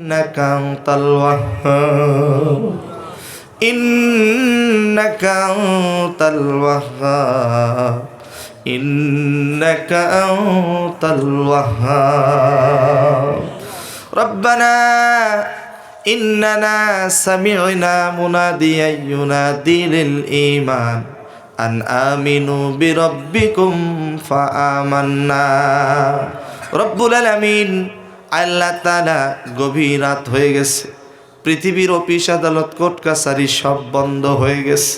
إنك أنت الوهاب إنك أنت الوهاب إنك أنت الوهاب ربنا إننا سمعنا مناديا ينادي للإيمان أن آمنوا بربكم فآمنا رب العالمين আল্লাহ তালা গভীর রাত হয়ে গেছে। পৃথিবীর অফিস আদালত, কোর্ট কাছারি সব বন্ধ হয়ে গেছে।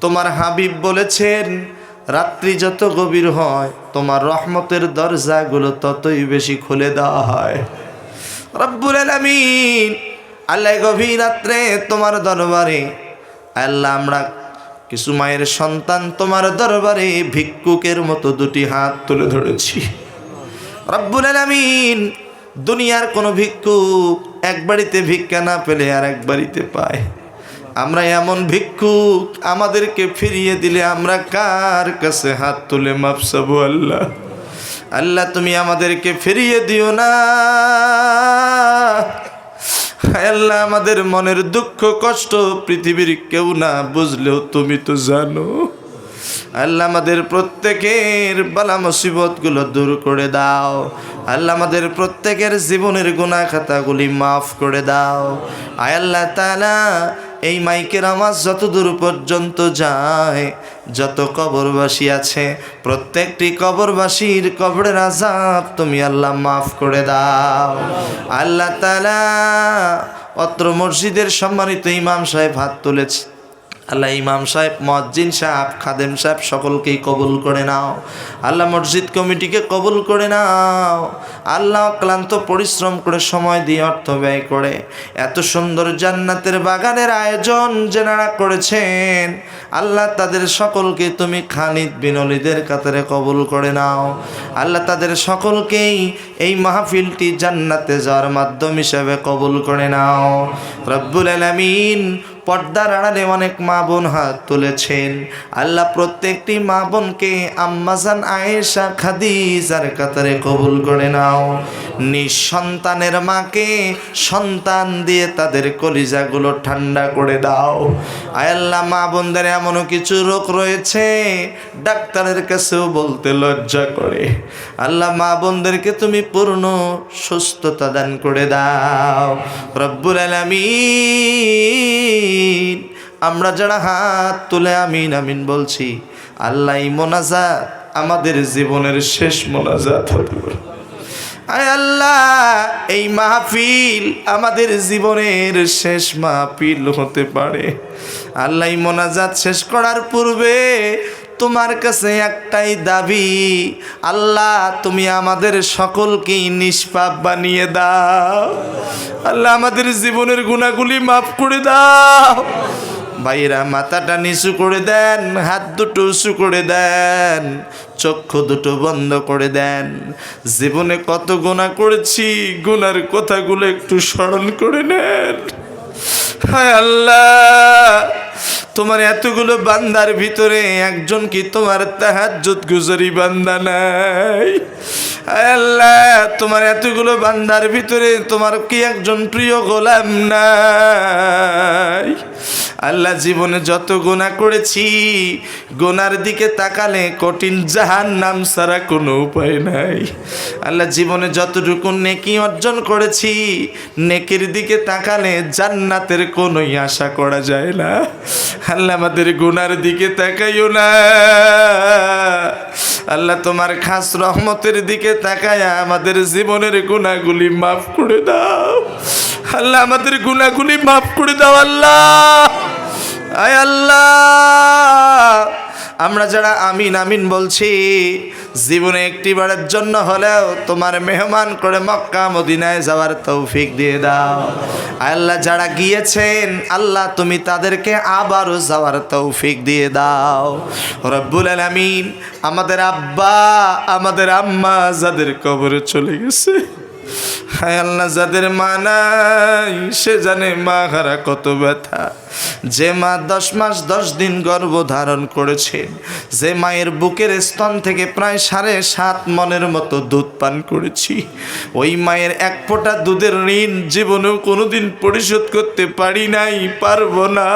তোমার হাবিব বলেছেন, রাত্রি যত গভীর হয়, তোমার রহমতের দরজাগুলো ততই বেশি খুলে দেওয়া হয়। রব্বুল আলামিন, আল্লাহ গভীর রাত্রে তোমার দরবারে, আল্লাহ আমরা কিছু মায়ের সন্তান তোমার দরবারে ভিক্ষুকের মতো দুটি হাত তুলে ধরেছি। রব্বুল আলামিন দুনিয়ার কোনো ভিক্ষুক এক বাড়িতে ভিক্ষা না পেলে আর এক বাড়িতে পায়। আমরা এমন ভিক্ষুক, আমাদেরকে ফিরিয়ে দিলে আমরা কার কাছে হাত তুলে মাপসাবো আল্লাহ? আল্লাহ, তুমি আমাদেরকে ফিরিয়ে দিও না। আল্লাহ, আমাদের মনের দুঃখ, কষ্ট পৃথিবীর কেউ না বুঝলেও তুমি তো জানো। আল্লাহ, আমাদের প্রত্যেকের বালা মুসিবতগুলো দূর করে দাও। আল্লাহ আমাদের প্রত্যেকের জীবনের গুণা খাতাগুলি মাফ করে দাও। আয় আল্লাহ তালা এই মাইকের আওয়াজ যত দূর পর্যন্ত যায়, যত কবরবাসী আছে, প্রত্যেকটি কবরবাসীর কবরের আজাব তুমি আল্লাহ মাফ করে দাও। আল্লাহ তালা অত্র মসজিদের সম্মানিত ইমাম সাহেব হাত তুলেছে আল্লাহ ইমাম সাহেব মজ্জিন সাহেব, খাদেম সাহেব সকলকেই কবুল করে নাও। আল্লাহ মসজিদ কমিটিকে কবুল করে নাও। আল্লাহ ক্লান্ত পরিশ্রম করে সময় দিয়ে অর্থ ব্যয় করে। এত সুন্দর জান্নাতের বাগানের আয়োজন যেনারা করেছেন, আল্লাহ তাদের সকলকে তুমি খালিদ বিনলিদের কাতারে কবুল করে নাও। আল্লাহ তাদের সকলকেই এই মাহফিলটি জান্নাতে যাওয়ার মাধ্যম হিসেবে কবুল করে নাও। রব্বুল আলামিন পর্দার আড়ালে অনেক মা বোন হাত তুলেছেন। আল্লাহ প্রত্যেকটি মা বোনকে আম্মাজান আয়েশা, খাদিজার কাতারে কবুল করে নাও। নিঃসন্তানের মাকে সন্তান দিয়ে তাদের কলিজাগুলো ঠান্ডা করে দাও। আয় আল্লাহ, মা বোনদের এমনও কিছু রোগ রয়েছে, ডাক্তারের কাছেও বলতে লজ্জা করে। আল্লাহ, মা বোনদেরকে তুমি পূর্ণ সুস্থতা দান করে দাও। রব্বুল আলামিন আমরা যারা হাত তুলে আমিন আমিন বলছি আল্লাহ মোনাজাত, আমাদের জীবনের শেষ মোনাজাত হতে পারে আয় আল্লাহ, এই মাহফিল আমাদের জীবনের শেষ মাহফিল হতে পারে। আল্লাহ মোনাজাত শেষ করার পূর্বে তোমার কাছে একটাই দাবি, আল্লাহ তুমি আমাদের সকলকে নিষ্পাপ বানিয়ে দাও। আল্লাহ আমাদের জীবনের গুণাগুলি মাফ করে দাও। ভাইরা মাথাটা নিচু করে দেন, হাত দুটো উঁচু করে দেন, চক্ষু দুটো বন্ধ করে দেন। জীবনে কত গোনা করেছি গুনার কথাগুলো একটু স্মরণ করে নেন। হায় আল্লাহ! তোমার এতগুলো বান্দার ভিতরে একজন কি তোমার তাহাজ্জুদ গুজারি বান্দা নাই? আল্লাহ, তোমার এতগুলো বান্দার ভিতরে তোমার কি একজন প্রিয় গোলাম নাই? আল্লাহ জীবনে যত গোনা করেছি গোনার দিকে তাকালে কঠিন জাহান নাম ছাড়া কোনো উপায় নাই। আল্লাহ জীবনে যতটুকু নেকি অর্জন করেছি, নেকির দিকে তাকালে জান্নাতের কোনোই আশা করা যায় না। আল্লাহ আমাদের গুনার দিকে তাকাইও না। আল্লাহ তোমার খাস রহমতের দিকে তাকায়া আমাদের জীবনের গুণাগুলি মাফ করে দাও। আল্লাহ আমাদের গুণাগুলি মাফ করে দাও, আল্লাহ। আয় আল্লাহ। আমরা যারা আমিন আমিন বলছি, জীবনে একটি বারের জন্য হলেও তোমার মেহমান করে মক্কা, মদিনায় যাওয়ার তৌফিক দিয়ে দাও। আল্লাহ যারা গিয়েছেন, আল্লাহ তুমি তাদেরকে আবারও যাওয়ার তৌফিক দিয়ে দাও। রব্বুল আলামিন আমাদের আব্বা, আমাদের আম্মা যাদের কবরে চলে গেছে। হায় আল্লাহ যাদের মা নাই সে জানে মা হারা কত ব্যথা। যে মা দশ মাস দশ দিন গর্ভ ধারণ করেছেন যে মায়ের বুকের স্তন থেকে প্রায় সাড়ে সাত মনের মতো দুধ পান করেছি। ওই মায়ের এক ফোঁটা দুধের ঋণ জীবনেও কোনোদিন পরিশোধ করতে পারি নাই, পারব না।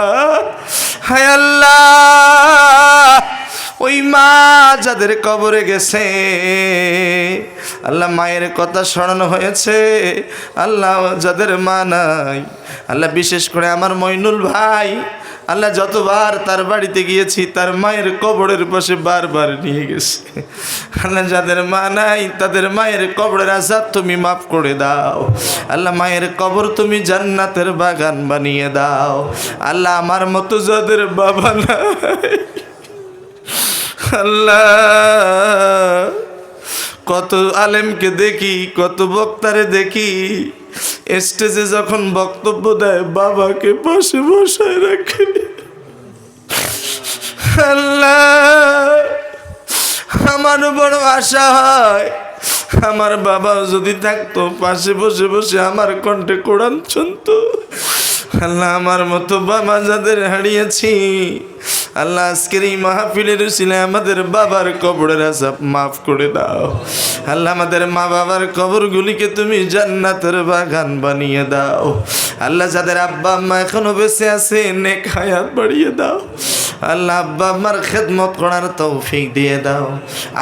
হায় আল্লাহ! ওই মা যাদের কবরে গেছে, আল্লাহ মায়ের কথা স্মরণ হয়েছে, আল্লাহ যাদের মা নাই, আল্লাহ বিশেষ করে আমার মইনুল ভাই, আল্লাহ যতবার তার বাড়িতে গিয়েছি, তার মায়ের কবরের পাশে বারবার নিয়ে গেছে। আল্লাহ যাদের মা নাই, তাদের মায়ের কবরের আজাদ তুমি মাফ করে দাও। আল্লাহ মায়ের কবর তুমি জান্নাতের বাগান বানিয়ে দাও। আল্লাহ আমার মতো যাদের বাবা নাই কত আলেমকে দেখি, কত বক্তারে দেখি। স্টেজে যখন বক্তব্য দেয়, বাবাকে পাশে বসায় রাখে। আল্লাহ, আমার বড় আশা হয়, আমার বাবা যদি থাকতো, পাশে বসে বসে আমার কণ্ঠে কোরআন শুনতো। আল্লাহ, আমার মতো বাবা যাদের হারিয়েছি। আল্লাহ আজকের এই মাহফিলের ছিলে আমাদের বাবার কবরের আজাব মাফ করে দাও। আল্লাহ আমাদের মা বাবার কবরগুলিকে তুমি জান্নাতের বাগান বানিয়ে দাও। আল্লাহ যাদের আব্বা আম্মা এখনও বেঁচে আছে, নেক হায়াত বাড়িয়ে দাও। আল্লাহ আব্বা আম্মার খেদমত করার তৌফিক দিয়ে দাও।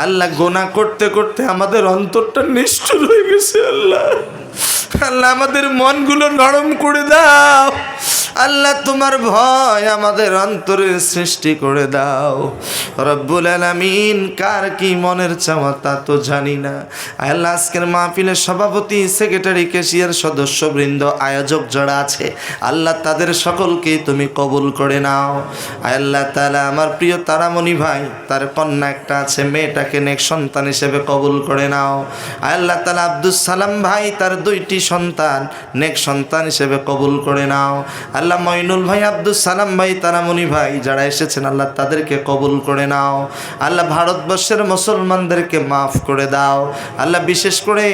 আল্লাহ গোনা করতে করতে আমাদের অন্তরটা নিষ্ঠুর হয়ে গেছে, আল্লাহ। আল্লাহ আমাদের মনগুলো নরম করে দাও। আল্লাহ, তোমার ভয় আমাদের অন্তরে সৃষ্টি করে দাও। রব্বুল আলামিন, কার কি মনের চাওয়া তা তো জানি না। আল্লাহ, আজকের মাহফিলের সভাপতি সেক্রেটারি কেশিয়ার সদস্যবৃন্দ, আয়োজক যারা আছে, আল্লাহ তাদের সকলকে তুমি কবুল করে নাও। আল্লাহ তাআলা, আমার প্রিয় তারামণি ভাই, তার কন্যা একটা আছে, মেয়েটাকে নেক সন্তান হিসেবে কবুল করে নাও। আল্লাহ তাআলা আব্দুল সালাম ভাই, তার দুইটি সন্তান, নেক সন্তান হিসেবে কবুল করে নাও। আল্লাহ মইনুল ভাই আব্দুল সালাম ভাই, তারামণি ভাই যারা এসেছেন, আল্লাহ তাদেরকে কবুল করে নাও। আল্লাহ ভারতবর্ষের মুসলমানদেরকে মাফ করে দাও। আল্লাহ বিশেষ করে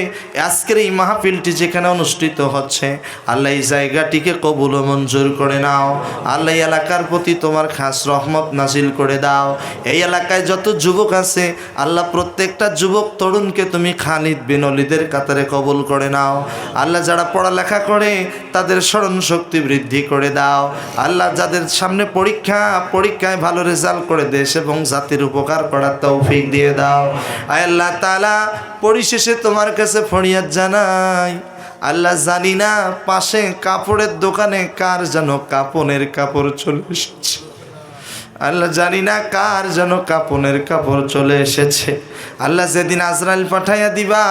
আজকের এই মাহফিলটি যেখানে অনুষ্ঠিত হচ্ছে, আল্লাহ এই জায়গাটিকে কবুল ও মঞ্জুর করে নাও। আল্লাহ এলাকার প্রতি তোমার খাস রহমত নাজিল করে দাও। এই এলাকায় যত যুবক আছে, আল্লাহ প্রত্যেকটা যুবক তরুণকে তুমি খালিদ বিনলিদের কাতারে কবুল করে নাও। আল্লাহ যারা পড়ালেখা করে, তাদের স্মরণ শক্তি বৃদ্ধি করে দাও। আল্লাহ যাদের সামনে পরীক্ষা, পরীক্ষায় ভালো রেজাল্ট করে দেশ এবং জাতির উপকার করার তৌফিক দিয়ে দাও। আল্লাহ তালা পরিশেষে তোমার কাছে ফরিয়াদ জানাই। আল্লাহ জানি না পাশে কাপড়ের দোকানে কার যেন কাপনের কাপড় চলে এসেছে। আল্লাহ জানি না কার যেন কাপনের কাপড় চলে এসেছে। আল্লাহ যেদিন আজরাইল পাঠাইয়া দিবা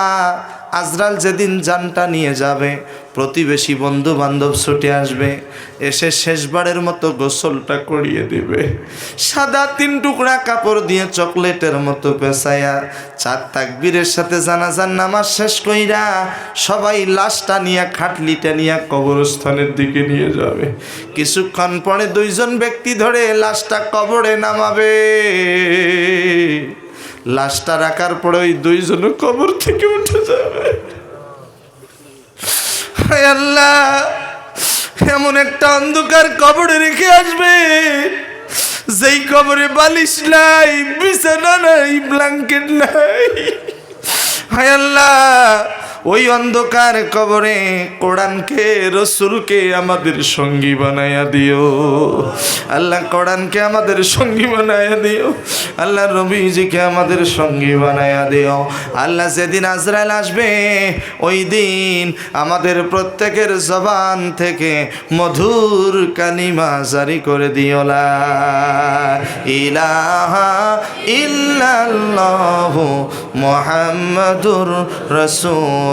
আজরাল যেদিন জানটা নিয়ে যাবে, প্রতিবেশী বন্ধু বান্ধব ছুটে আসবে, এসে শেষবারের মতো গোসলটা করিয়ে দিবে। সাদা তিন টুকরা কাপড় দিয়ে চকলেটের মতো পেঁচাইয়া চার তাকবীরের সাথে জানাজার নামাজ শেষ কইরা সবাই লাশটা নিয়ে, খাটলিটা নিয়ে কবরস্থানের দিকে নিয়ে যাবে। কিছুক্ষণ পরে দুইজন ব্যক্তি ধরে লাশটা কবরে নামাবে। লাশটা রাখার পরে ওই দুইজন কবর থেকে উঠে যাবে। আল্লাহ, এমন একটা অন্ধকার কবরে রেখে আসবে, যেই কবরে বালিশ নাই, বিছানা নাই ব্ল্যাঙ্কেট নাই। হায় আল্লাহ ওই অন্ধকার কবরে কোরআনকে, রসুলকে আমাদের সঙ্গী বানাইয়া দিও। আল্লাহ কোরআনকে আমাদের সঙ্গী বানাইয়া দিও। আল্লাহ রবিজিকে আমাদের সঙ্গী বানাইয়া দিও। আল্লাহ যেদিন আজরাইল আসবে, ওই দিন আমাদের প্রত্যেকের জবান থেকে মধুর কানিমা জারি করে দিও। ইলাহা ইল্লাল্লাহু মুহাম্মাদুর